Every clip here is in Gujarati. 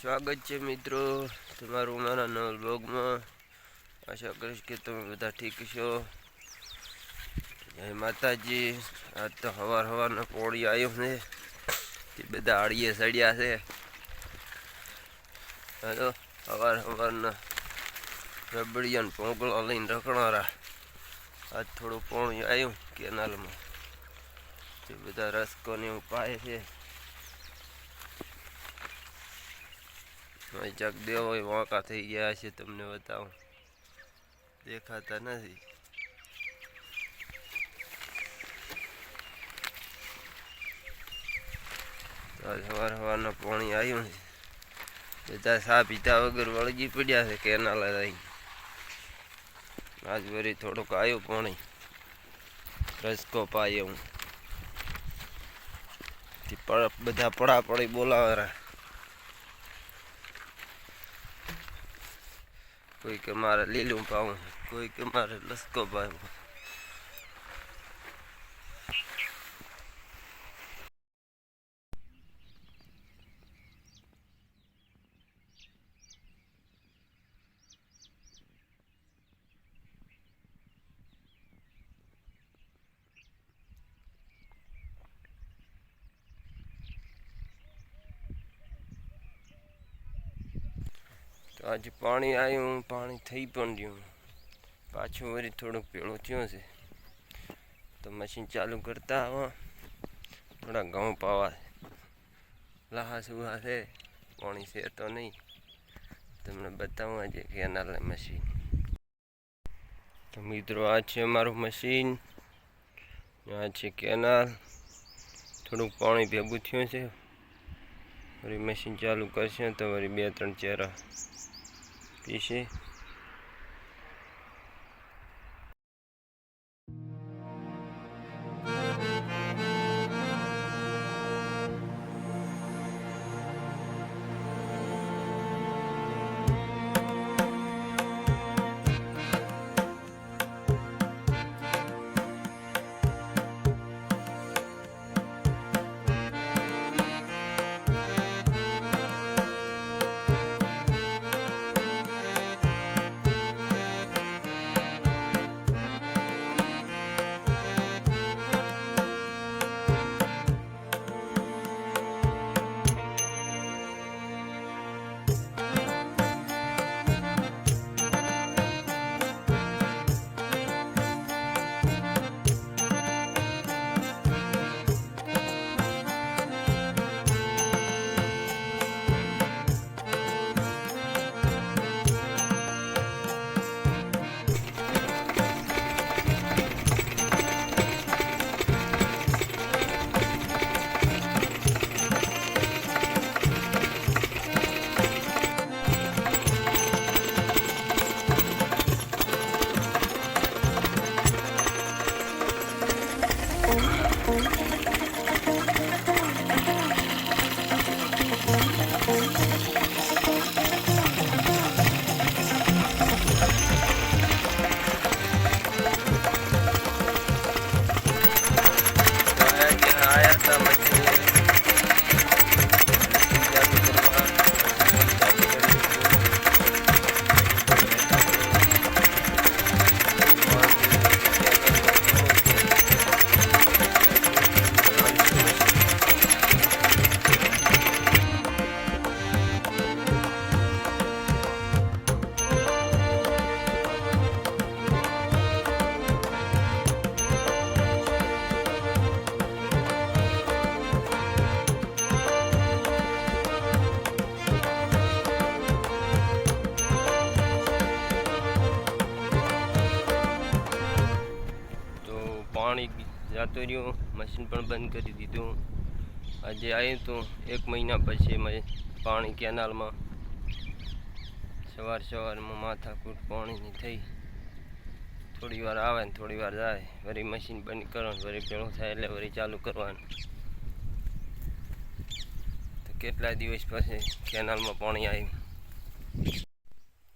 સ્વાગત છે મિત્રો તમારું મારા નવા બ્લોગમાં આશા કરીશ કે તમે બધા ઠીક છો. જય માતાજી. આજ તો હવાર હવારના પોળી આવ્યો છે તે બધા આડીએ સડ્યા છે. હલો, હવાર હવારના રબડીયાને પોંગળો લઈને રખણારા આજ થોડું પોણી આવ્યું કેનાલમાં. તે બધા રસકોને એવું પાય છે. જગ દેવો વાંકા થઈ ગયા છે તમને બતાવું. દેખાતા નથી. સવાર સવારના પાણી આવ્યું છે. બધા સા પીતા વગર વળગી પડ્યા છે કેનાલ રહી. આજ વળી થોડુંક આવ્યું પાણી. રસકો પાયો હું. બધા પડા પડી બોલાવારા કોઈ કે મારે લીલું પાવું કોઈ કે મારે લસકો પાવું તો આજે પાણી આવ્યું પાણી થઈ પણ ગયું. પાછું વળી થોડુંક પેળો થયો છે. તો મશીન ચાલુ કરતા આવા. થોડા ઘઉં પાવા. લાહાસ સુહા છે. પાણી છે તો નહીં. તમને બતાવું આજે કેનાલ મશીન તો મિત્રો, આ છે અમારું મશીન આ છે કેનાલ થોડુંક પાણી ભેગું થયું છે. વળી મશીન ચાલુ કરશે તો વળી બે ત્રણ ચહેરા 必须。પાણી જતું રહ્યું મશીન પણ બંધ કરી દીધું. આજે આવ્યું હતું એક મહિના પછી મેં પાણી કેનાલમાં સવાર સવારમાં માથાકૂટ પાણીની થઈ. થોડી વાર આવે ને થોડી વાર જાય. વળી મશીન બંધ કરવાનું વળી પેલું થાય એટલે વળી ચાલુ કરવાનું. તો કેટલા દિવસ પછી કેનાલમાં પાણી આવ્યું?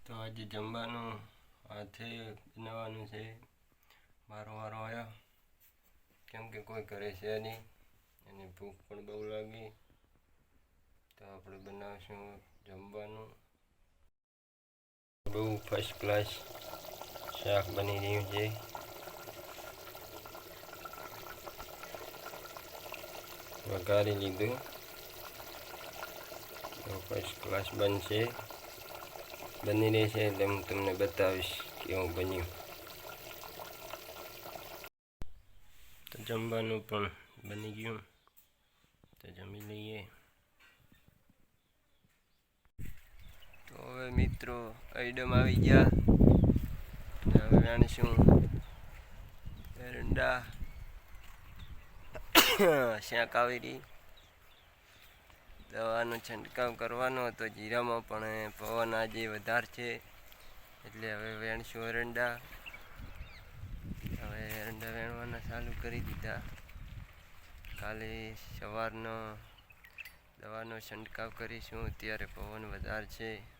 તો આજે જમવાનું હાથે બનાવવાનું છે. મારો વારો આવ્યો કેમ કે કોઈ ઘરે છે નહીં અને ભૂખ પણ બહુ લાગી તો આપણે બનાવશું જમવાનું બહુ ફર્સ્ટ ક્લાસ શાક બની રહ્યું છે વઘારી લીધું ફર્સ્ટ ક્લાસ બનશે બની રહેશે એટલે હું તમને જમવાનું પણ બની ગયું. તો જમી લઈએ. તો હવે મિત્રો આઈડમ આવી ગયા. હવે જાણીશું એરંડા. શાક આવી દવાનો છંટકાવ કરવાનો હતો. જીરામાં પણ પવન આજે વધારે છે. એટલે હવે વેણશું એરંડા. એરંડા વેણવાના ચાલુ કરી દીધા. કાલે સવારનો દવાનો છંટકાવ કરીશું. અત્યારે પવન વધારે છે.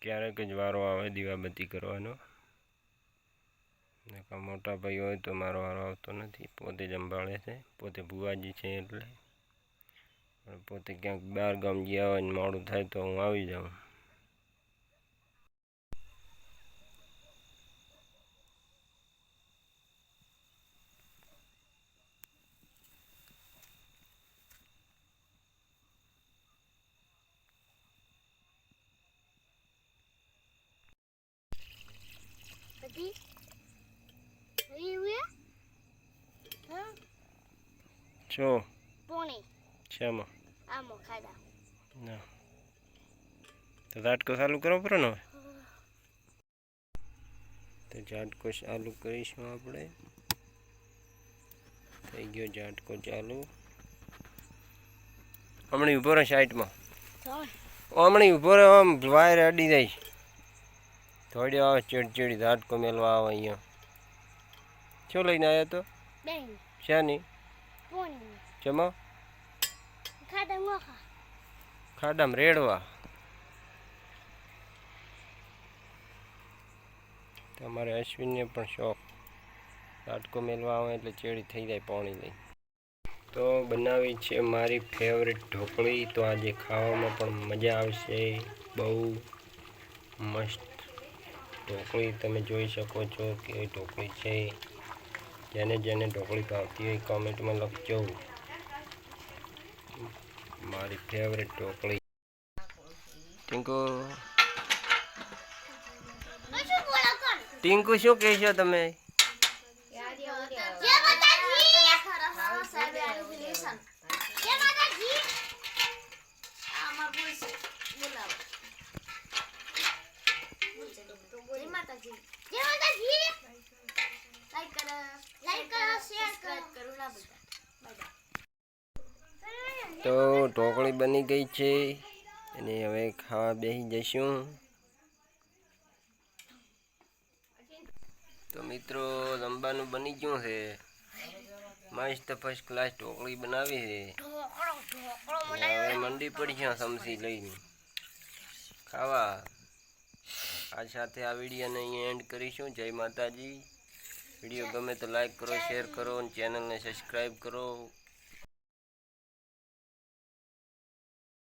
ક્યારેક જ વારો આવે, દીવાબત્તી કરવાનો. મોટા ભાઈ હોય તો મારો વારો આવતો નથી. પોતે જ સંભાળે છે, પોતે ભુવાજી છે એટલે. પોતે ક્યાંક બહાર ગામ ગયા હોય ને મોડું થાય તો હું આવી જાઉં. છો? Pony. શામાં? Amo, kada. ના. તો ઝાટકો ચાલુ કરવો પડે ને તો ઝાટકો ચાલુ કરીશું આપણે. થઈ ગયો ઝાટકો ચાલુ. હમણાં ઊભો રહે સાઈડમાં. હમણાં ઊભો રહે આમ વાયર અડી જાય. થોડી આવે ચીડચીડી ઝાટકો મેલવા આવે અહીંયા. શું લઈને આવ્યો તો. શાની? Pony. જમા Kada ngoka. ખાડામાં રેડવા. તમારે અશ્વિનને પણ શોખ. લાટકો મેલવા આવે એટલે ચેડી થઈ જાય પાણી લઈ તો બનાવી છે મારી ફેવરેટ ઢોકળી. તો આજે ખાવામાં પણ મજા આવશે. બહુ મસ્ત ઢોકળી તમે જોઈ શકો છો કે ઢોકળી છે. જેને જેને ઢોકળી ભાવતી હોય કોમેન્ટમાં લખજો. મારી ફેવરેટ ઢોકળી. ટીંકુ. ટિંકુ શું કહેશો તમે? તો ઢોકળી બની ગઈ છે. અને હવે ખાવા બેસી જઈશું. તો મિત્રો રમવાનું બની ગયું છે. મસ્ત ફર્સ્ટ ક્લાસ ઢોકળી બનાવી છે. હવે મંડી પડી છે સમસી લઈને. ખાવા. આ સાથે આ વિડીયોને અહીંયા એન્ડ કરીશું. જય માતાજી. વીડિયો ગમે તો લાઈક કરો શેર કરો અને ચેનલને સબસ્ક્રાઈબ કરો.